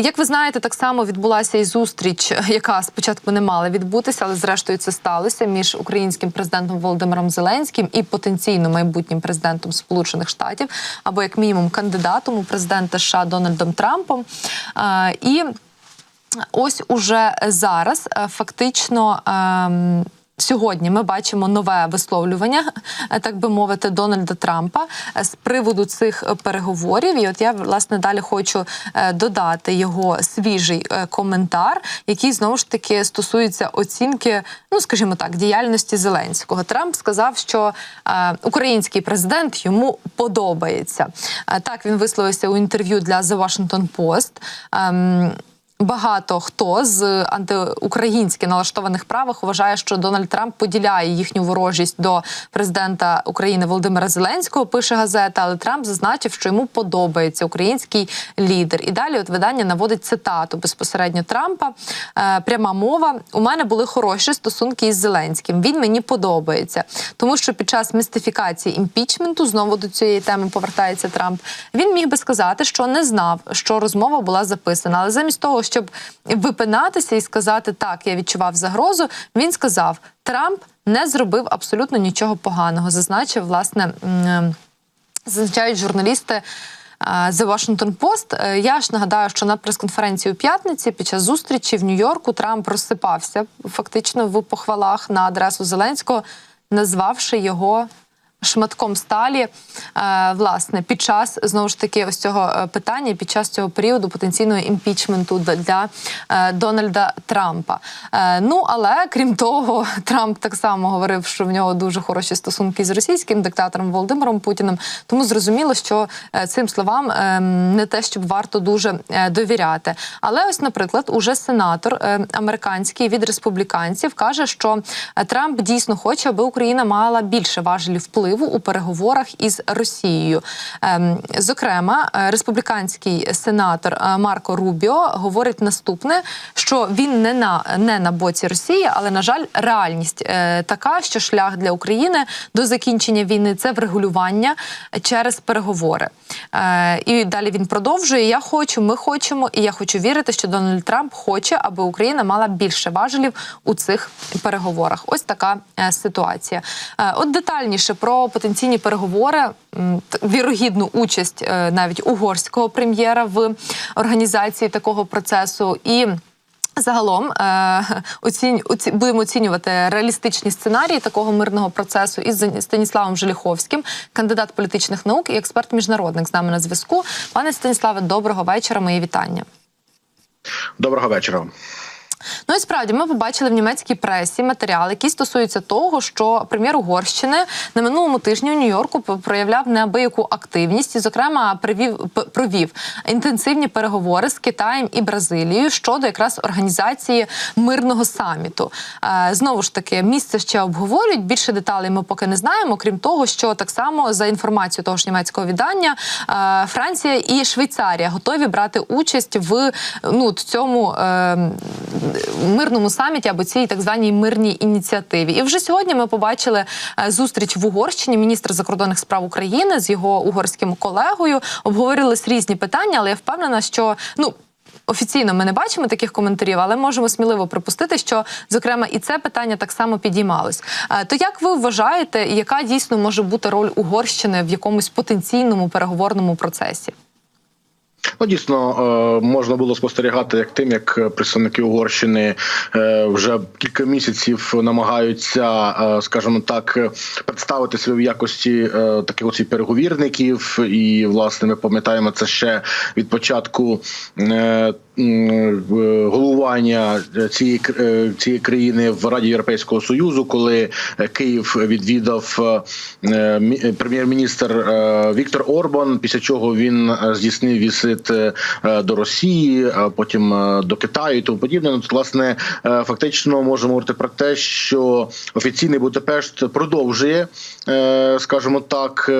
Як ви знаєте, так само відбулася і зустріч, яка спочатку не мала відбутися, але зрештою це сталося між українським президентом Володимиром Зеленським і потенційно майбутнім президентом Сполучених Штатів, або як мінімум кандидатом у президента США Дональдом Трампом. І ось уже зараз е, фактично. Ем, Сьогодні ми бачимо нове висловлювання, так би мовити, Дональда Трампа з приводу цих переговорів. І от я власне далі хочу е, додати його свіжий е, коментар, який знову ж таки стосується оцінки, ну скажімо так, діяльності Зеленського. Трамп сказав, що е, український президент йому подобається. Так він висловився у інтерв'ю для The Washington Post. Багато хто з антиукраїнськи налаштованих правих вважає, що Дональд Трамп поділяє їхню ворожість до президента України Володимира Зеленського. Пише газета, але Трамп зазначив, що йому подобається український лідер. І далі от видання наводить цитату безпосередньо Трампа. Е, пряма мова: у мене були хороші стосунки із Зеленським. Він мені подобається, тому що під час містифікації імпічменту знову до цієї теми повертається Трамп. Він міг би сказати, що не знав, що розмова була записана, але замість того, щоб випинатися і сказати так, я відчував загрозу. Він сказав: Трамп не зробив абсолютно нічого поганого. Зазначив власне. Зазначають журналісти. The Washington Post. Е, Я ж нагадаю, що на прес-конференції у п'ятниці під час зустрічі в Нью-Йорку Трамп розсипався фактично в похвалах на адресу Зеленського, назвавши його шматком сталі, е, власне, під час знову ж таки ось цього е, питання, під час цього періоду потенційного імпічменту для е, Дональда Трампа. Ну але крім того, Трамп так само говорив, що в нього дуже хороші стосунки з російським диктатором Володимиром Путіним. Тому зрозуміло, що цим словам не те, щоб варто дуже довіряти. Але ось, наприклад, уже сенатор американський від республіканців каже, що Трамп дійсно хоче, аби Україна мала більше важелів впливу у переговорах із Росією. Ем, Зокрема, е, республіканський сенатор е, Марко Рубіо говорить наступне: що він не на не на боці Росії, але на жаль, реальність е, така, що шлях для України до закінчення війни це врегулювання через переговори. І далі він продовжує: Я хочу, ми хочемо, і я хочу вірити, що Дональд Трамп хоче, аби Україна мала більше важелів у цих переговорах. Ось така ситуація. От детальніше про потенційні переговори, вірогідну участь е, навіть угорського прем'єра в організації такого процесу і. Загалом е, оцінь, оці, будемо оцінювати реалістичні сценарії такого мирного процесу із Станіславом Желіховським, кандидат політичних наук і експерт-міжнародник з нами на зв'язку. Пане Станіславе, доброго вечора. Мої вітання. Доброго вечора. Ну і справді ми побачили в німецькій пресі матеріал, який стосується того, що прем'єр Угорщини на минулому тижні у Нью-Йорку проявляв неабияку активність і, зокрема, привів провів інтенсивні переговори з Китаєм і Бразилією щодо якраз організації мирного саміту. Е, Знову ж таки, місце ще обговорюють. Більше деталей ми поки не знаємо. Крім того, що так само за інформацією того ж німецького видання, е, Франція і Швейцарія готові брати участь в ну цьому. Мирному саміті або цій так званій мирній ініціативі. І вже сьогодні ми побачили е, зустріч в Угорщині. Міністр закордонних справ України з його угорським колегою обговорились різні питання, але я впевнена, що ну. Офіційно ми не бачимо таких коментарів, але можемо сміливо припустити, що зокрема і це питання так само підіймалось. Е, То як ви вважаєте, яка дійсно може бути роль Угорщини в якомусь потенційному переговорному процесі? Ну, дійсно е, можна було спостерігати як тим, як представники Угорщини е, вже кілька місяців намагаються, е, скажімо так, представити себе в якості таких оці переговірників. І власне ми пам'ятаємо це ще від початку. Головування цієї е, цієї країни в Раді Європейського союзу, коли е, Київ відвідав е, прем'єр-міністр Віктор Орбан, після чого він здійснив візит до Росії, а потім до Китаю і тому подібне. Ну, власне, фактично можемо говорити про те, що офіційний Будапешт продовжує, скажімо так,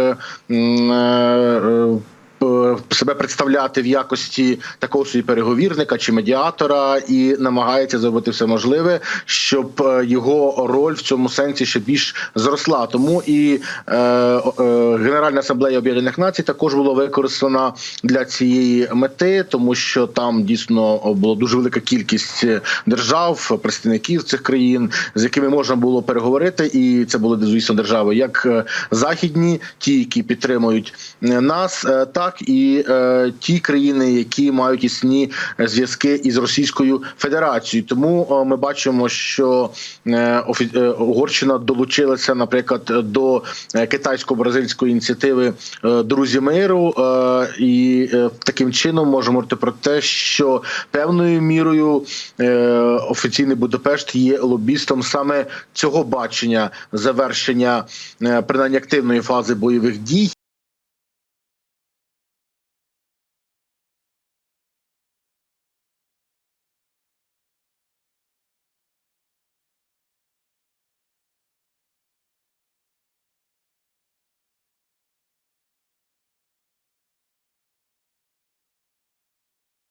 себе представляти в якості такого собі переговірника чи медіатора, і намагається зробити все можливе, щоб е, його роль в цьому сенсі ще більш зросла. Тому і е, е, Генеральна асамблея Об'єднаних Націй також була використана для цієї мети, тому що там дійсно була дуже велика кількість держав, представників цих країн, з якими можна було переговорити, і це були звісно держави, як е, західні, ті, які підтримують е, нас, так і е, ті країни, які мають існі зв'язки із Російською Федерацією. Тому е, ми бачимо, що е, е, Угорщина долучилася, наприклад, до е, китайсько-бразильської ініціативи е, Друзі миру, е, і е, таким чином можемо говорити про те, що певною мірою е, офіційний Будапешт є лобістом саме цього бачення завершення е, принаймні активної фази бойових дій.